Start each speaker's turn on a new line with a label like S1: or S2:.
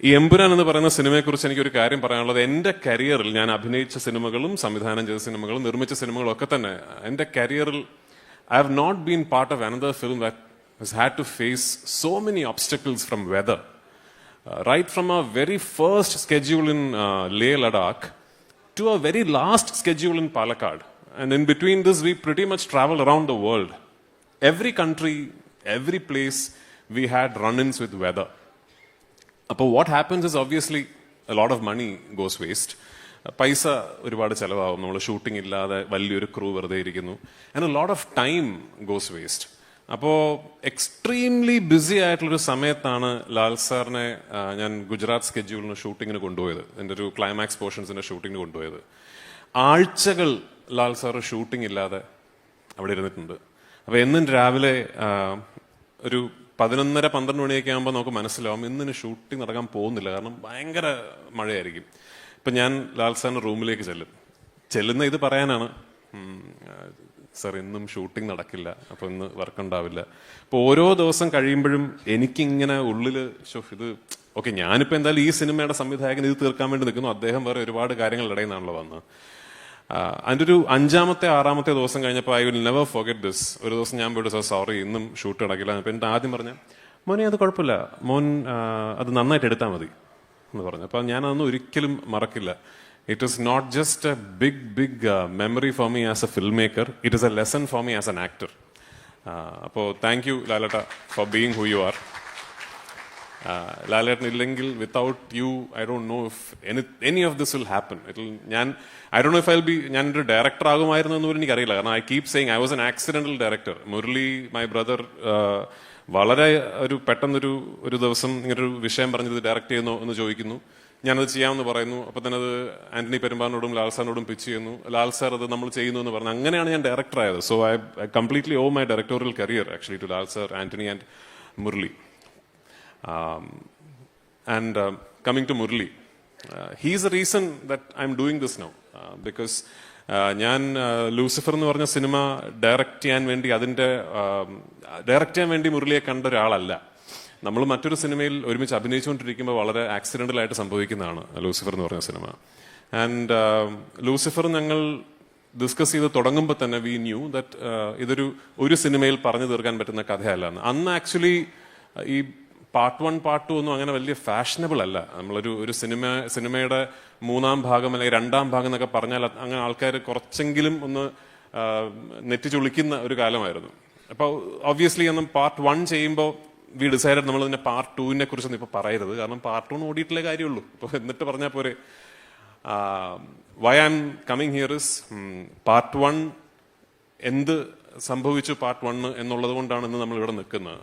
S1: എമ്പുരാൻ എന്ന് പറയുന്ന സിനിമയെ കുറിച്ച് എനിക്ക് ഒരു കാര്യം പറയാനുള്ളത്. എന്റെ കരിയറിൽ ഞാൻ അഭിനയിച്ച സിനിമകളും സംവിധാനം ചെയ്ത സിനിമകളും നിർമ്മിച്ച സിനിമകളും ഒക്കെ തന്നെ എന്റെ കരിയറിൽ I have not been part of another film that had to face so many obstacles from weather right from a very first schedule in Leh Ladakh to a very last schedule in Palakkad and in between this we pretty much travel around the world every country every place we had run ins with weather അപ്പോൾ what happens is obviously lot of money goes waste പൈസ ഒരുപാട് ചിലവാകും. നമ്മൾ shooting ഇല്ലാതെ വലിയൊരു crew വെറുതെ ഇരിക്കുന്നു. And lot of time goes waste അപ്പോൾ എക്സ്ട്രീംലി ബിസി ആയിട്ടുള്ളൊരു സമയത്താണ് ലാൽ സാറിനെ ഞാൻ ഗുജറാത്ത് സ്കെഡ്യൂളിന് ഷൂട്ടിങ്ങിന് കൊണ്ടുപോയത്. എന്റെ ഒരു ക്ലൈമാക്സ് പോർഷൻസിന്റെ ഷൂട്ടിങ്ങിന് കൊണ്ടുപോയത്. ആഴ്ചകൾ ലാൽ സാറ് ഷൂട്ടിംഗ് ഇല്ലാതെ അവിടെ ഇരുന്നിട്ടുണ്ട്. അപ്പോൾ എന്നും രാവിലെ ഒരു പതിനൊന്നര പന്ത്രണ്ട് മണിയൊക്കെ ആകുമ്പോൾ നമുക്ക് മനസ്സിലാവും ഇന്നിന് ഷൂട്ടിംഗ് നടക്കാൻ പോകുന്നില്ല. കാരണം ഭയങ്കര മഴയായിരിക്കും. ഇപ്പം ഞാൻ ലാൽ സാറിന്റെ റൂമിലേക്ക് ചെല്ലും. ചെല്ലുന്ന ഇത് പറയാനാണ്. സർ ഇന്നും ഷൂട്ടിംഗ് നടക്കില്ല. അപ്പോൾ ഇന്ന് വർക്ക് ഉണ്ടാവില്ല. അപ്പോൾ ഓരോ ദിവസം കഴിയുമ്പോഴും എനിക്കിങ്ങനെ ഉള്ളിൽ ശോ, ഇത് ഓക്കെ ഞാനിപ്പോൾ എന്തായാലും ഈ സിനിമയുടെ സംവിധായകൻ ഇത് തീർക്കാൻ വേണ്ടി നിൽക്കുന്നു. അദ്ദേഹം വേറെ ഒരുപാട് കാര്യങ്ങൾ ഇടയിൽ നിന്നാണല്ലോ വന്നത്. ആഹ് അതിന്റെ ഒരു അഞ്ചാമത്തെ ആറാമത്തെ ദിവസം കഴിഞ്ഞപ്പോൾ I will never forget this. ഒരു ദിവസം ഞാൻ പോയിട്ട് സാർ സോറി ഇന്നും ഷൂട്ട് നടക്കില്ല. അപ്പം എന്റെ ആദ്യം പറഞ്ഞ മോനെ അത് കുഴപ്പമില്ല. മോൻ അത് നന്നായിട്ട് എടുത്താൽ മതി. എന്ന് പറഞ്ഞു. അപ്പോൾ ഞാനതൊന്നും ഒരിക്കലും മറക്കില്ല. It is not just a big big memory for me as a film maker it is a lesson for me as an actor അപ്പോൾ thank you ലാലട്ട for being who you are Lalettan ഇല്ലെങ്കിൽ without you I don't know if any any of this will happen it ഞാൻ I don't know if I be ഞാൻ ഒരു director ആകുമായിരുന്നു എന്ന് പോലും എനിക്കറിയില്ല. കാരണം I keep saying I was an accidental director Murali my brother വളരെ ഒരു പെട്ടെന്നൊരു ഒരു ദിവസം ഇങ്ങനൊരു വിഷയം പറഞ്ഞത് ഡയറക്ട് ചെയ്യുന്നു എന്ന് ചോദിക്കുന്നു. ഞാനത് ചെയ്യാമെന്ന് പറയുന്നു. അപ്പൊ തന്നെ അത് ആന്റണി പെരുമ്പാറിനോടും ലാൽ സാറിനോടും പിച്ച് ചെയ്യുന്നു. ലാൽ സാർ അത് നമ്മൾ ചെയ്യുന്നു എന്ന് പറഞ്ഞു. അങ്ങനെയാണ് ഞാൻ ഡയറക്ടർ ആയത്. So I completely owe my directorial career actually to Lal sir Antony and Murali. Um, and uh, coming to Murli, uh, he's the reason that I'm doing this now. Uh, because uh, ഞാൻ ലൂസിഫർ എന്ന് പറഞ്ഞ cinema direct ചെയ്യാൻ വേണ്ടി അതിന്റെ direct ചെയ്യാൻ വേണ്ടി മുരളിയെ കണ്ട ഒരാളല്ല നമ്മൾ മറ്റൊരു സിനിമയിൽ ഒരുമിച്ച് അഭിനയിച്ചുകൊണ്ടിരിക്കുമ്പോൾ വളരെ ആക്സിഡന്റലായിട്ട് സംഭവിക്കുന്നതാണ് ലൂസിഫർ എന്ന് പറഞ്ഞ സിനിമ ആൻഡ് ലൂസിഫർ ഞങ്ങൾ ഡിസ്കസ് ചെയ്ത് തുടങ്ങുമ്പോൾ തന്നെ വി ന്യൂ ദറ്റ് ഇതൊരു ഒരു സിനിമയിൽ പറഞ്ഞു തീർക്കാൻ പറ്റുന്ന കഥയല്ല അന്ന് ആക്ച്വലി ഈ പാർട്ട് വൺ പാർട്ട് ടു ഒന്നും അങ്ങനെ വലിയ ഫാഷനബിൾ അല്ല. നമ്മളൊരു ഒരു സിനിമ സിനിമയുടെ മൂന്നാം ഭാഗം അല്ലെങ്കിൽ രണ്ടാം ഭാഗം എന്നൊക്കെ പറഞ്ഞാൽ അങ്ങനെ ആൾക്കാർ കുറച്ചെങ്കിലും ഒന്ന് നെറ്റി ചുളിക്കുന്ന ഒരു കാലമായിരുന്നു. അപ്പോൾ ഒബ്വിയസ്ലി ഒന്നും പാർട്ട് വൺ ചെയ്യുമ്പോൾ വി ഡിസൈഡ് നമ്മൾ ഇതിന്റെ പാർട്ട് ടുവിനെ കുറിച്ചൊന്നും ഇപ്പൊ പറയരുത്. കാരണം പാർട്ട് വൺ ഓടിയിട്ടില്ലേ കാര്യമുള്ളൂ. ഇപ്പൊ എന്നിട്ട് പറഞ്ഞാൽ പോരെ. Why am coming here is part one എന്ത് സംഭവിച്ചു പാർട്ട് വൺ എന്നുള്ളത് കൊണ്ടാണ് ഇന്ന് നമ്മൾ ഇവിടെ നിൽക്കുന്നത്.